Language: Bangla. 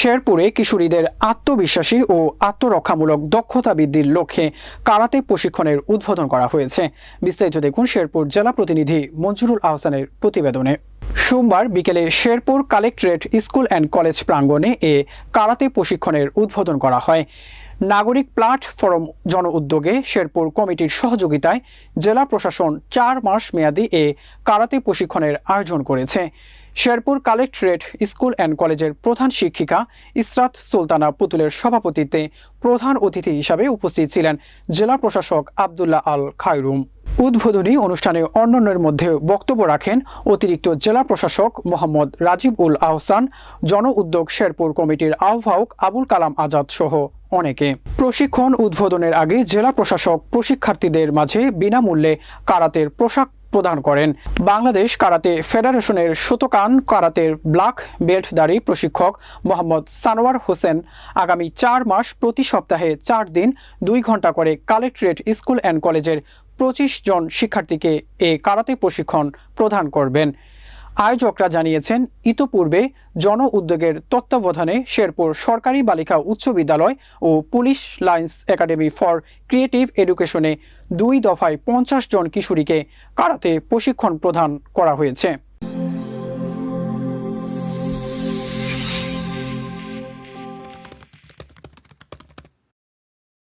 শেরপুরে কিশোরীদের আত্মবিশ্বাসী ও আত্মরক্ষামূলক দক্ষতা বৃদ্ধির লক্ষ্যে কারাতে প্রশিক্ষণের উদ্বোধন করা হয়েছে। বিস্তারিত দেখুন শেরপুর জেলা প্রতিনিধি মঞ্জুরুল আহসানের প্রতিবেদনে। সোমবার বিকেলে Sherpur collectorate school and college প্রাঙ্গণে এ কারাতে প্রশিক্ষণের উদ্বোধন করা হয়। নাগরিক প্ল্যাটফর্ম জন উদ্যোগে শেরপুর কমিটির সহযোগিতায় জেলা প্রশাসন চার মাস মেয়াদী এ কারাতে প্রশিক্ষণের আয়োজন করেছে। শেরপুর কালেক্টরেট স্কুল অ্যান্ড কলেজের প্রধান শিক্ষিকা ইসরাত সুলতানা পুতুলের সভাপতিত্বে প্রধান অতিথি হিসাবে উপস্থিত ছিলেন জেলা প্রশাসক আবদুল্লাহ আল খায়রুম। উদ্বোধনী অনুষ্ঠানে অন্যান্যের মধ্যে বক্তব্য রাখেন অতিরিক্ত জেলা প্রশাসক মোহাম্মদ রাজীব উল আহসান, জন উদ্যোগ শেরপুর কমিটির আহ্বায়ক আবুল কালাম আজাদ সহ অনেকে। প্রশিক্ষণ উদ্বোধনের আগে জেলা প্রশাসক প্রশিক্ষার্থীদের মাঝে বিনামূল্যে কারাতের পোশাক প্রদান করেন। বাংলাদেশ কারাতে ফেডারেশনের শতকান কারাতের ব্ল্যাক বেল্টধারী প্রশিক্ষক মোহাম্মদ সানোয়ার হোসেন আগামী চার মাস প্রতি সপ্তাহে চার দিন, দুই ঘণ্টা করে কালেক্টরেট স্কুল অ্যান্ড কলেজের পঁচিশ জন শিক্ষার্থীকে এ কারাতে প্রশিক্ষণ প্রদান করবেন। আয়োজকরা জানিয়েছেন, ইতোপূর্বে জন উদ্যোগের তত্ত্বাবধানে শেরপুর সরকারি বালিকা উচ্চ বিদ্যালয় ও police lines academy for creative এডুকেশনে দুই দফায় পঞ্চাশ জন কিশোরীকে কারাতে প্রশিক্ষণ প্রদান করা হয়েছে।